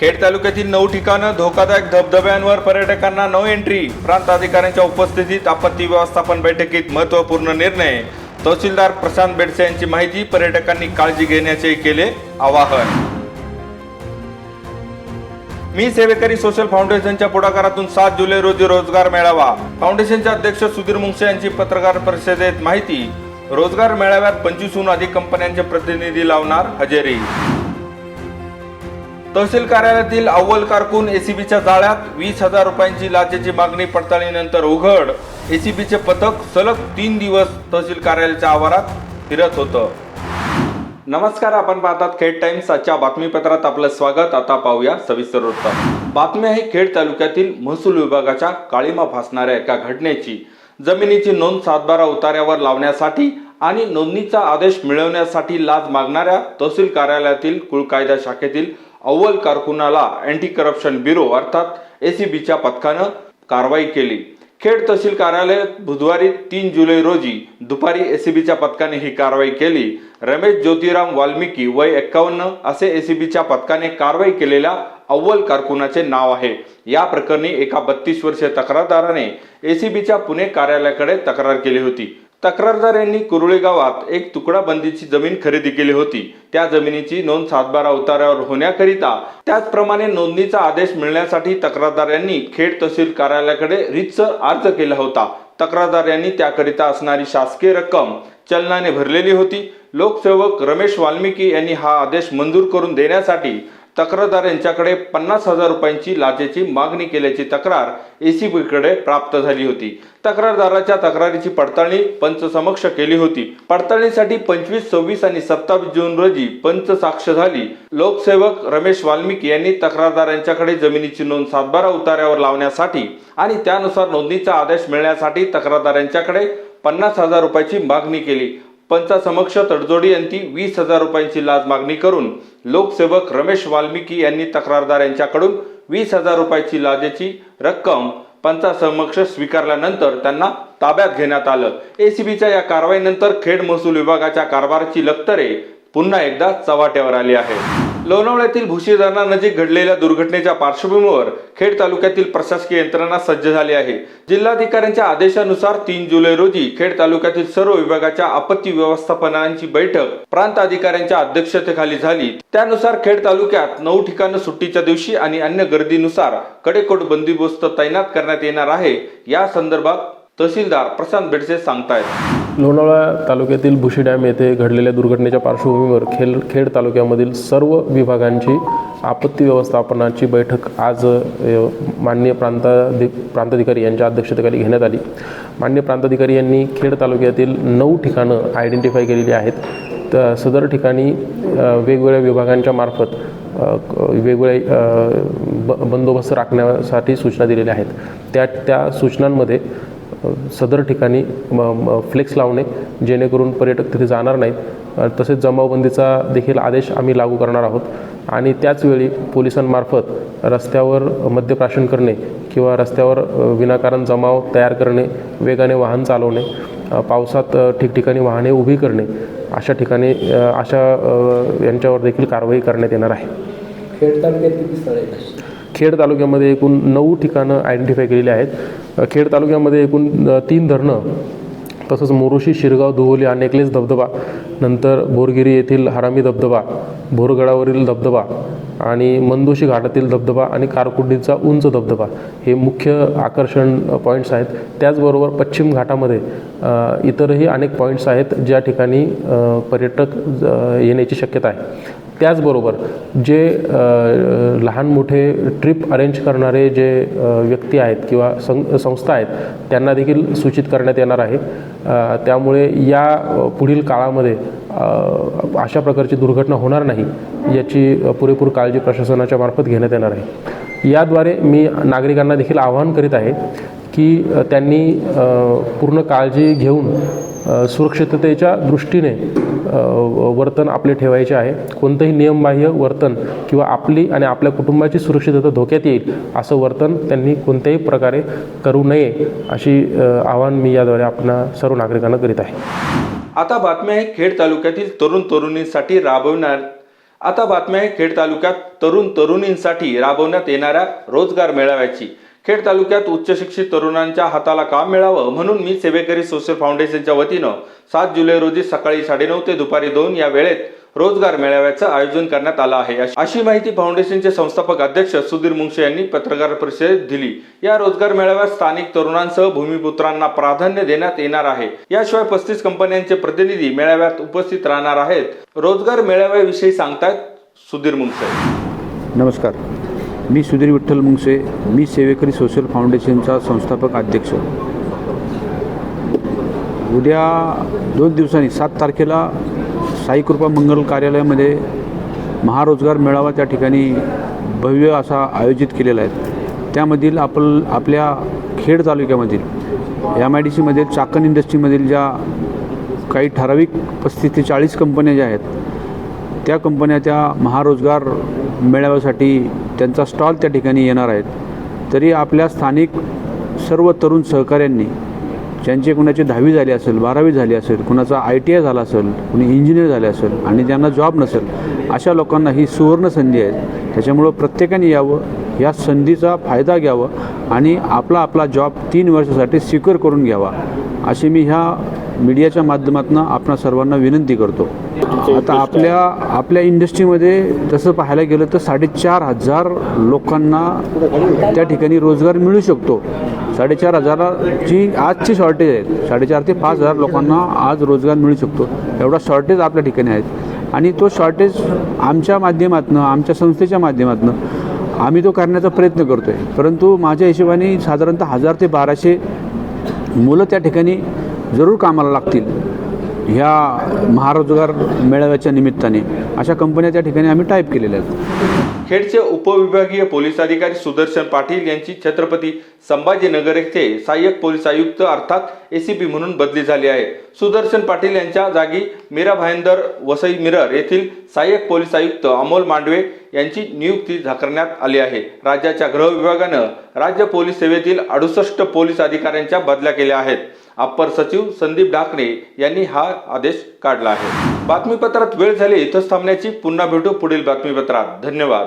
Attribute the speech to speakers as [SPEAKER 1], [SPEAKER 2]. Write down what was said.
[SPEAKER 1] खेड तालुक्यातील नऊ ठिकाणं धोकादायक धबधब्यांवर पर्यटकांना नो एंट्री प्रांत अधिकाऱ्यांच्या उपस्थितीत आपत्ती व्यवस्थापन बैठकीत महत्त्वपूर्ण निर्णय. तहसीलदार प्रशांत बेडसे यांची माहिती पर्यटकांनी काळजी घेण्याचे केले आवाहन. मी सेवेकरी सोशल फाउंडेशनच्या पुढाकारातून सात जुलै रोजी रोजगार मेळावा. फाउंडेशनचे अध्यक्ष सुधीर मुंगसे यांची पत्रकार परिषदेत माहिती. रोजगार मेळाव्यात पंचवीसहून अधिक कंपन्यांचे प्रतिनिधी लावणार हजेरी. तहसील कार्यालयातील अव्वल कारकून एसीबीच्या जाळ्यात वीस हजार रुपयांची लाचेची मागणी पडताळणीनंतर उघड. एसीबीचे पथक सलग तीन दिवस तहसील कार्यालयाच्या आवारात फिरत होतं. नमस्कार आपण पाहतात खेड टाइम्स. आजच्या बातमीपत्रात आपलं स्वागत. आता पाहूया सविस्तर वृत्त. बातमी आहे खेड तालुक्यातील महसूल विभागाच्या काळीमा फासणाऱ्या एका घटनेची. जमिनीची नोंद सातबारा उतार्यावर लावण्यासाठी आणि नोंदणीचा आदेश मिळवण्यासाठी लाच मागणाऱ्या तहसील कार्यालयातील कुळकायदा शाखेतील अव्वल कारकुनाला अँटी करप्शन ब्युरो अर्थात एसीबीच्या पथकानं कारवाई केली. खेड तहसील कार्यालयात बुधवारी तीन जुलै रोजी दुपारी एसीबीच्या पथकाने ही कारवाई केली. रमेश ज्योतिराम वाल्मिकी वय एक्कावन्न असे एसीबीच्या पथकाने कारवाई केलेल्या अव्वल कारकुनाचे नाव आहे. या प्रकरणी एका बत्तीस वर्षीय तक्रारदाराने एसीबीच्या पुणे कार्यालयाकडे तक्रार केली होती. तक्रारदार यांनी कुरुळे गावात एक तुकडा बंदीची जमीन खरेदी केली होती. त्या जमिनीची नोंद सातबारा उतार्यावर होण्याकरिता त्याचप्रमाणे नोंदणीचा आदेश मिळण्यासाठी तक्रारदार यांनी खेड तहसील कार्यालयाकडे रितसर अर्ज केला होता. तक्रारदार यांनी त्याकरिता असणारी शासकीय रक्कम चलनाने भरलेली होती. लोकसेवक रमेश वाल्मिकी यांनी हा आदेश मंजूर करून देण्यासाठी तक्रारदार यांच्याकडे पन्नास हजार रुपयांची लाचेची मागणी केल्याची तक्रार एसीबीकडे प्राप्त झाली होती. तक्रारदाराच्या तक्रारीची पडताळणी पंच समक्ष केली होती. पडताळणीसाठी पंचवीस सव्वीस आणि सत्तावीस जून रोजी पंच साक्ष झाली. लोकसेवक रमेश वाल्मिकी यांनी तक्रारदार यांच्याकडे जमिनीची नोंद सातबारा उतार्यावर लावण्यासाठी आणि त्यानुसार नोंदणीचा आदेश मिळण्यासाठी तक्रारदार यांच्याकडे पन्नास हजार रुपयाची मागणी केली. पंचासमक्ष तडजोडी यांची वीस हजार रुपयांची लाच मागणी करून लोकसेवक रमेश वाल्मिकी यांनी तक्रारदार यांच्याकडून वीस हजार रुपयाची लाजेची रक्कम पंचासमक्ष स्वीकारल्यानंतर त्यांना ताब्यात घेण्यात आलं. एसीबीच्या या कारवाईनंतर खेड महसूल विभागाच्या कारभाराची लक्तरे पुन्हा एकदा चव्हाट्यावर आली आहे. लोणावळ्यातील भुशी धरणानजीक घडलेल्या दुर्घटनेच्या पार्श्वभूमीवर खेड तालुक्यातील प्रशासकीय यंत्रणा सज्ज झाली आहे. जिल्हाधिकाऱ्यांच्या आदेशानुसार तीन जुलै रोजी खेड तालुक्यातील सर्व विभागाच्या आपत्ती व्यवस्थापनांची बैठक प्रांत अधिकाऱ्यांच्या अध्यक्षतेखाली झाली. त्यानुसार खेड तालुक्यात नऊ ठिकाणं सुट्टीच्या दिवशी आणि अन्य गर्दीनुसार कडेकोट बंदोबस्त तैनात करण्यात येणार आहे. या संदर्भात तहसीलदार प्रशांत बेडसे सांगतायत.
[SPEAKER 2] लोणावळा तालुक्यातील भुशी डॅम येथे घडलेल्या दुर्घटनेच्या पार्श्वभूमीवर खेल खेड तालुक्यामधील सर्व विभागांची आपत्ती व्यवस्थापनाची बैठक आज मान्य माननीय प्रांताधि प्रांताधिकारी यांच्या अध्यक्षतेखाली घेण्यात आली. माननीय प्रांताधिकारी यांनी खेड तालुक्यातील नऊ ठिकाणं आयडेंटिफाय केलेली आहेत. तर सदर ठिकाणी वेगवेगळ्या विभागांच्या मार्फत वेगवेगळे ब बंदोबस्त राखण्यासाठी सूचना दिलेल्या आहेत. त्या त्या सूचनांमध्ये सदर ठिकाणी फ्लेक्स लावणे जेणेकरून पर्यटक तिथे जाणार नाहीत. तसेच जमावबंदीचा देखील आदेश आम्ही लागू करणार आहोत. आणि त्याचवेळी पोलिसांमार्फत रस्त्यावर मद्यप्राशन करणे किंवा रस्त्यावर विनाकारण जमाव तयार करणे वेगाने वाहन चालवणे पावसात ठिकठिकाणी वाहने उभी करणे अशा ठिकाणी अशा यांच्यावर देखील कारवाई करण्यात येणार आहे.
[SPEAKER 3] खेड तालुक्यात किती स्थळे?
[SPEAKER 2] खेड तालुक्यामध्ये एकूण नऊ ठिकाणं आयडेंटिफाय केलेली आहेत. खेड तालुक्यामध्ये एकूण तीन धरणं तसंच मोरोशी शिरगाव दुहोली आणि नेकलेस धबधबा नंतर बोरगिरी येथील हरामी धबधबा भोरगडावरील धबधबा आणि मंदोशी घाटातील धबधबा आणि कारकुंडीचा उंच धबधबा हे मुख्य आकर्षण पॉईंट्स आहेत. त्याचबरोबर पश्चिम घाटामध्ये इतरही अनेक पॉईंट्स आहेत ज्या ठिकाणी पर्यटक ज- येण्याची शक्यता आहे. त्याचबरोबर जे लहान मोठे ट्रिप अरेंज करणारे जे व्यक्ती आहेत किंवा सं संस्था आहेत त्यांना देखील सूचित करण्यात येणार आहे. त्यामुळे या पुढील काळामध्ये अशा प्रकारची दुर्घटना होणार नाही याची पुरेपूर काळजी प्रशासनाच्या मार्फत घेण्यात येणार आहे. याद्वारे मी नागरिकांना देखील आवाहन करीत आहे की त्यांनी पूर्ण काळजी घेऊन सुरक्षिततेच्या दृष्टीने वर्तन आपले ठेवायचे आहे. कोणतंही नियमबाह्य वर्तन किंवा आपली आणि आपल्या कुटुंबाची सुरक्षितता धोक्यात येईल असं वर्तन त्यांनी कोणत्याही प्रकारे करू नये अशी आव्हान आवाहन मी याद्वारे आपणा सर्व नागरिकांना करीत आहे.
[SPEAKER 1] आता बातमी आहे खेड तालुक्यातील तरुण तरुणींसाठी राबवणार आता बातम्या आहे खेड तालुक्यात तरुण तरुणींसाठी राबवण्यात येणाऱ्या रोजगार मेळाव्याची. खेड तालुक्यात उच्च शिक्षित तरुणांच्या हाताला काम मिळावं म्हणून मी सेवेकरी सोशल फाउंडेशनच्या वतीनं सात जुलै रोजी सकाळी साडेनऊ ते दुपारी दोन या वेळेत रोजगार मेळाव्याचं आयोजन करण्यात आलं आहे. अशी माहिती फाउंडेशनचे संस्थापक अध्यक्ष सुधीर मुंगशे यांनी पत्रकार परिषदेत दिली. या रोजगार मेळाव्यात स्थानिक तरुणांसह भूमिपुत्रांना प्राधान्य देण्यात येणार आहे. याशिवाय पस्तीस कंपन्यांचे प्रतिनिधी मेळाव्यात उपस्थित राहणार आहेत. रोजगार मेळाव्याविषयी सांगतायत सुधीर मुंगशे
[SPEAKER 4] नमस्कार. मी सुधीर विठ्ठल मुंगसे मी सेवेकरी सोशल फाउंडेशनचा संस्थापक अध्यक्ष. उद्या दोन दिवसांनी सात तारखेला साई कृपा मंगल कार्यालयामध्ये महारोजगार मेळावा त्या ठिकाणी भव्य असा आयोजित केलेला आहे. त्यामधील आपल आपल्या खेड तालुक्यामधील एम आय डी सीमधील चाकण इंडस्ट्रीमधील ज्या काही ठराविक पस्तीस ते चाळीस कंपन्या ज्या आहेत त्या कंपन्या त्या महारोजगार मेळाव्यासाठी त्यांचा स्टॉल त्या ठिकाणी येणार आहेत. तरी आपल्या स्थानिक सर्व तरुण सहकाऱ्यांनी ज्यांची कुणाची दहावी झाली असेल बारावी झाली असेल कुणाचा आय टी आय झाला असेल कुणी इंजिनियर झाले असेल आणि ज्यांना जॉब नसेल अशा लोकांना ही सुवर्ण संधी आहे. त्याच्यामुळं प्रत्येकाने यावं या संधीचा फायदा घ्यावा आणि आपला आपला जॉब तीन वर्षासाठी सिक्युअर करून घ्यावा अशी मी ह्या मीडियाच्या माध्यमातून आपणा सर्वांना विनंती करतो. आता आपल्या आपल्या इंडस्ट्रीमध्ये तसं पाहायला गेलं तर साडेचार हजार लोकांना त्या ठिकाणी रोजगार मिळू शकतो. साडेचार हजाराची आजची शॉर्टेज आहे. साडेचार ते पाच हजार लोकांना आज रोजगार मिळू शकतो. एवढा शॉर्टेज आपल्या ठिकाणी आहेत आणि तो शॉर्टेज आमच्या माध्यमातून आमच्या संस्थेच्या माध्यमातून आम्ही तो करण्याचा प्रयत्न करतो आहे परंतु माझ्या हिशोबाने साधारणतः हजार ते बाराशे मुलं त्या ठिकाणी जरूर कामाला लागतील. ह्या महारोजगार मेळाव्याच्या निमित्ताने अशा कंपन्या त्या ठिकाणी आम्ही टाईप केलेल्या आहेत.
[SPEAKER 1] खेडचे उपविभागीय पोलीस अधिकारी सुदर्शन पाटील यांची छत्रपती संभाजीनगर येथे सहाय्यक पोलीस आयुक्त अर्थात एसीपी म्हणून बदली झाली आहे. सुदर्शन पाटील यांच्या जागी मीरा भायंदर वसई मिरर येथील सहाय्यक पोलीस आयुक्त अमोल मांडवे यांची नियुक्ती करण्यात आली आहे. राज्याच्या गृह विभागानं राज्य पोलीस सेवेतील अडुसष्ट पोलीस अधिकाऱ्यांच्या बदल्या केल्या आहेत. अप्पर सचिव संदीप डाकणे यांनी हा आदेश काढला आहे. बातमीपत्रात वेळ झाली इथंच थांबण्याची. पुन्हा भेटू पुढील बातमीपत्रात. धन्यवाद.